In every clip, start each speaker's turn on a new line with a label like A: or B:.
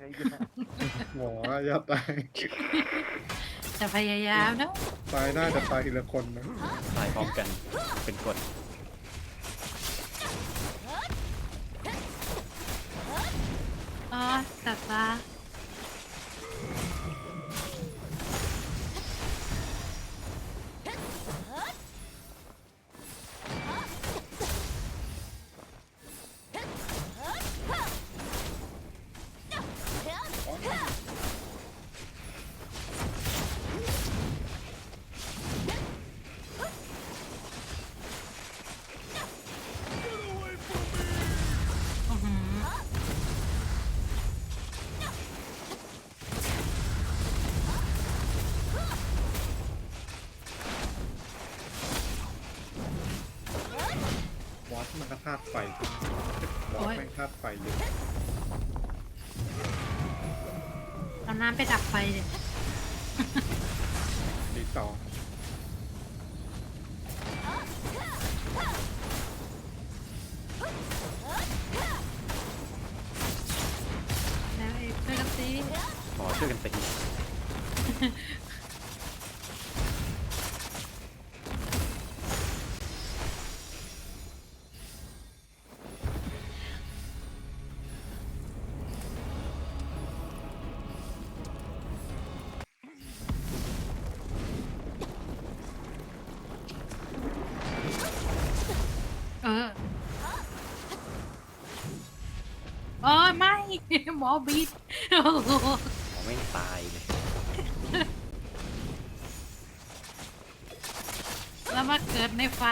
A: ไงกัน
B: หมออย่าตาย
C: จะพยายามนะ
B: ตายได้แต่ตายทีละคนนะ
D: ตายพร้อมกัน เป็นกฎ
C: อ๋อตัดตา
B: ไฟวอสแม่งธาตุไฟเยอะ
C: เอาน้ำไปดับไฟเลย
B: ดีสอง
C: แล้วเอกช่วยกันสิ
D: หมอช่วยกันตี
C: โอ้ยไม่ หมอบีดโอ้โห
D: หมอไม่งตายเลย
C: แล้วมาเกิดในไฟ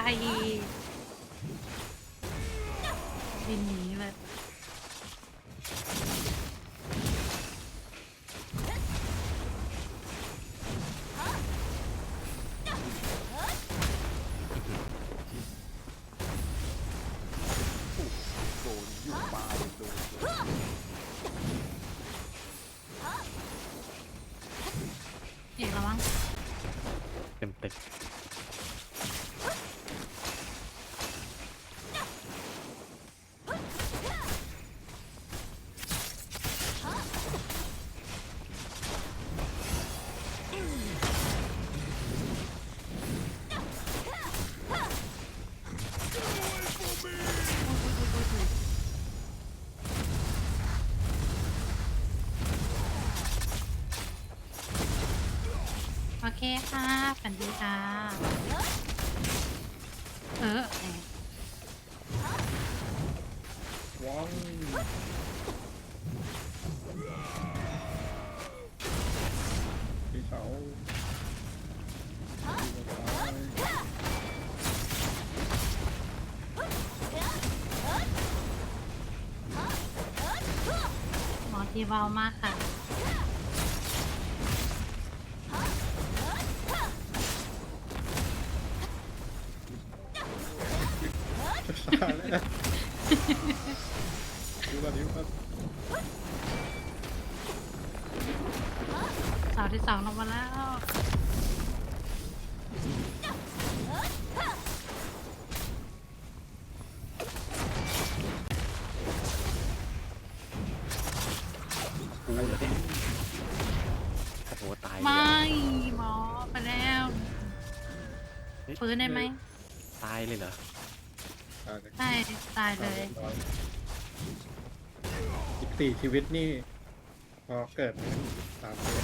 C: บินหนีเลย
A: ดนยุ่งปลายโดน
C: เอกระวัง
D: เต็มเต็ม
C: เคค่ะฝันดีค่ะ เออ
B: ว้องดีเสาดีกว่าตาย
C: หมอทีเบามากค่ะ
B: ดูก่อนดิครับ
C: เสาที่สองลงมาแล้ว
D: กูเหรอเนี่ยโอ้โหตายเลย
C: ไม่
D: อะ
C: หมอไปแล้ว
D: เฮ้ย
C: ฟื้นได้ไหม
D: ตายเลยเหรอ
B: ตายเลย
C: ใช่ตายเลย
B: อีกสี่ชีวิตนี่ พอเกิดสามตัว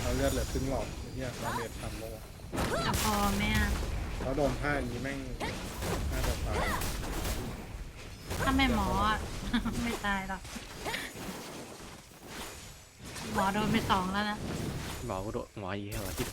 B: เราเลือดเหลือครึ่งหลอดเนี่ยเราเมจทำโล
C: จะพอไหมอะ
B: แล้วโดนผ้าอย่างนี้แม่งน่าจะตาย
C: ถ้าไม่หมออะไม่ตายหรอกหมอโดนไปสองแล้วนะ
D: หมอกูโดนหมออีกเหรอที่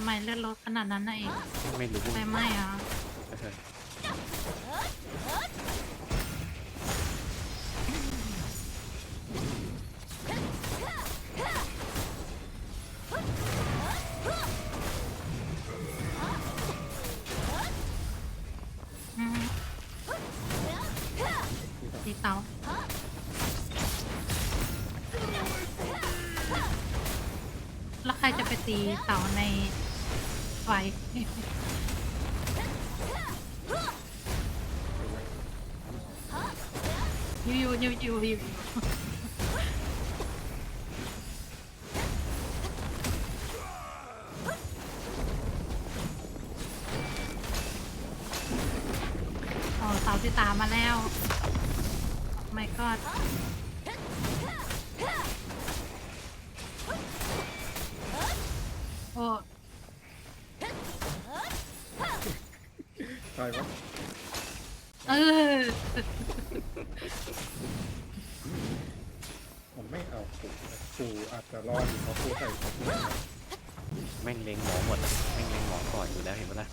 D: ำ
C: ไมเลือดลดขนาดนั้นนะเอก
D: ไม่รู้
C: ไฟไม่เหรอ
D: เตีเตาแล้วใคร
C: จะไปตีเต่าใน ฟยูยูยูยูยูโอ้เสาที่ตามมาแล้วไม่ก็
B: ร
C: อ
B: ดเพราะปูใส่ปู
D: แม่งเล็งหมอหมดอะแม่งเล็งหมอก่อนอยู่แล้วเห็นปะล่ะ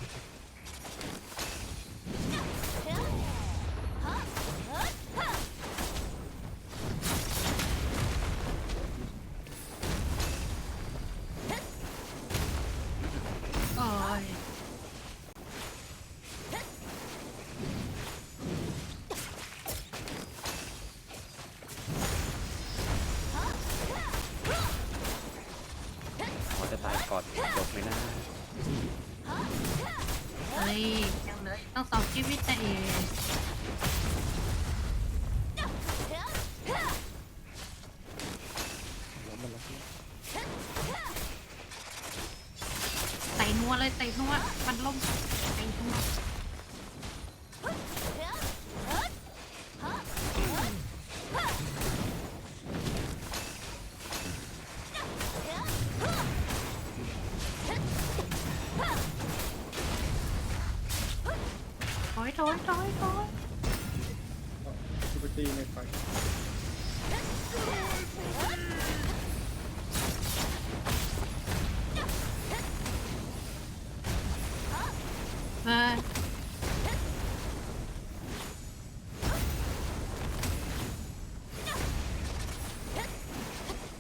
C: ใส่นัวเลยใส่นัวมันล่มใส่นัวถอยถอยถอยถอย
B: ซูเปอร์ตีในไฟ
C: เอ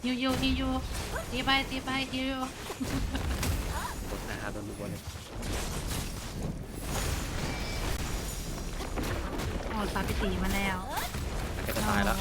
C: อยูยูยูยูตีไปตีไปยูยู
D: รถหน้าโดนรัวเลย
C: โอ้สามสิบสี่มาแล้ว
D: แกจะตายแล้ว